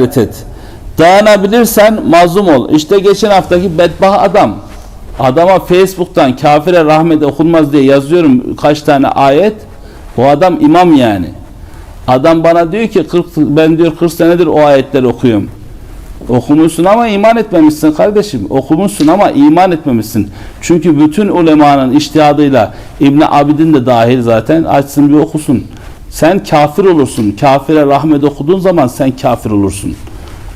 gayret et. Dayanabilirsen mazlum ol. İşte geçen haftaki bedbah adam. Adama Facebook'tan kafire rahmet okunmaz diye yazıyorum kaç tane ayet. O adam imam yani. Adam bana diyor ki 40, ben diyor 40 senedir o ayetleri okuyorum. Okumuşsun ama iman etmemişsin kardeşim. Okumuşsun ama iman etmemişsin. Çünkü bütün ulemanın iştihadıyla İbn Abidin de dahil zaten açsın bir okusun. Sen kafir olursun. Kafire rahmet okuduğun zaman sen kafir olursun.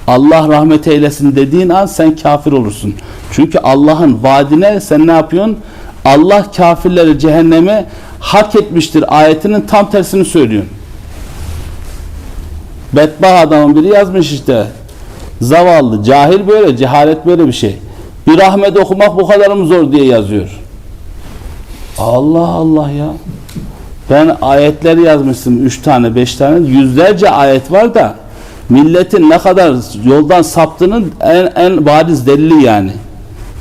Allah rahmet eylesin dediğin an sen kafir olursun. Çünkü Allah'ın vaadine sen ne yapıyorsun? Allah kafirleri cehenneme hak etmiştir ayetinin tam tersini söylüyorsun. Bedbah adamın biri yazmış işte. Zavallı, cahil böyle, cehalet böyle bir şey. Bir rahmet okumak bu kadar mı zor diye yazıyor. Allah Allah ya. Ben ayetleri yazmıştım. Üç tane, beş tane. Yüzlerce ayet var da milletin ne kadar yoldan saptığının en, en bariz delili yani.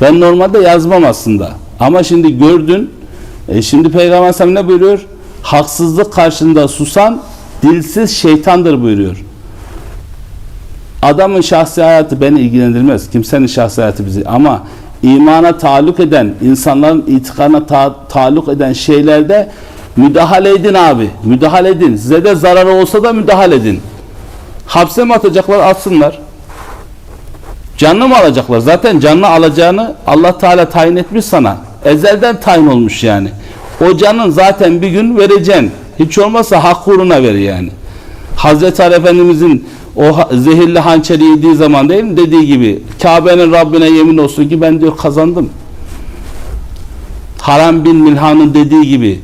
Ben normalde yazmam aslında. Ama şimdi gördün. E şimdi Peygamber Efendimiz ne buyuruyor? Haksızlık karşında susan dilsiz şeytandır buyuruyor. Adamın şahsi hayatı beni ilgilendirmez. Kimsenin şahsi hayatı bizi. Ama imana taluk eden, insanların itikana ta- taluk eden şeylerde müdahale edin abi. Müdahale edin. Size de zararı olsa da müdahale edin. Hapse mi atacaklar? Atsınlar. Canını mı alacaklar? Zaten canını alacağını Allah Teala tayin etmiş sana. Ezelden tayin olmuş yani. O canın zaten bir gün vereceksin. Hiç olmazsa hak uğruna ver yani. Hazreti Ali Efendimizin o zehirli hançeri yediği zaman değil mi? Dediği gibi Kabe'nin Rabbine yemin olsun ki ben diyor kazandım. Haram bin Milhan'ın dediği gibi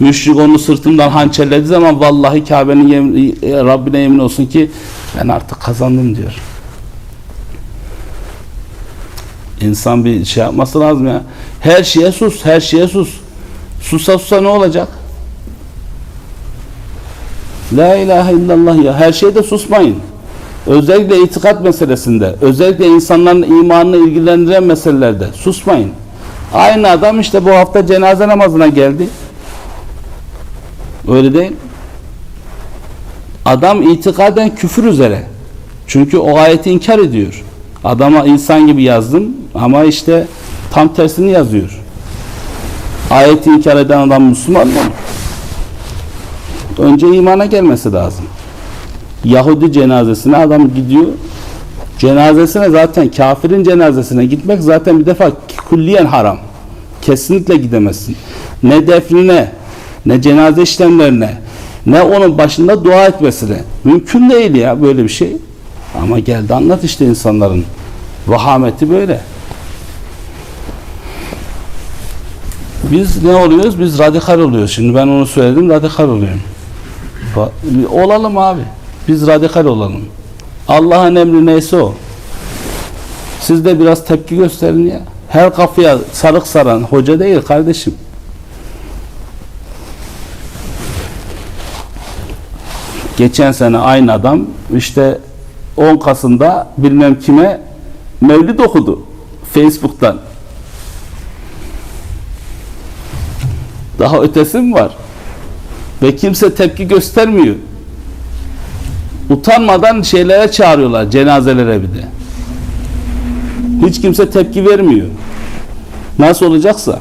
müşrik onu sırtından hançerlediği zaman vallahi Kabe'nin yemin, e, Rabbine yemin olsun ki ben artık kazandım diyor. İnsan bir şey yapması lazım ya. Her şeye sus, her şeye sus. Susa susa ne olacak? La ilahe illallah ya. Her şeyde susmayın. Özellikle itikat meselesinde, özellikle insanların imanını ilgilendiren meselelerde susmayın. Aynı adam işte bu hafta cenaze namazına geldi. Öyle değil. Adam itikaden küfür üzere. Çünkü o ayeti inkar ediyor. Adama insan gibi yazdım ama işte tam tersini yazıyor. Ayeti inkar eden adam Müslüman mı? Önce imana gelmesi lazım. Yahudi cenazesine adam gidiyor. Cenazesine zaten kafirin cenazesine gitmek zaten bir defa külliyen haram. Kesinlikle gidemezsin. Ne defnine, ne cenaze işlemlerine, ne onun başında dua etmesine. Mümkün değil ya böyle bir şey. Ama geldi anlat işte insanların vahameti böyle. Biz ne oluyoruz? Biz radikal oluyoruz. Şimdi ben onu söyledim, radikal oluyorum. Olalım abi. Biz radikal olalım. Allah'ın emri neyse o. Siz de biraz tepki gösterin ya. Her kafaya sarık saran hoca değil kardeşim. Geçen sene aynı adam işte 10 Kasım'da bilmem kime mevlid okudu. Facebook'tan. Daha ötesi mi var? Ve kimse tepki göstermiyor. Utanmadan şeylere çağırıyorlar, cenazelere bir de. Hiç kimse tepki vermiyor. Nasıl olacaksa.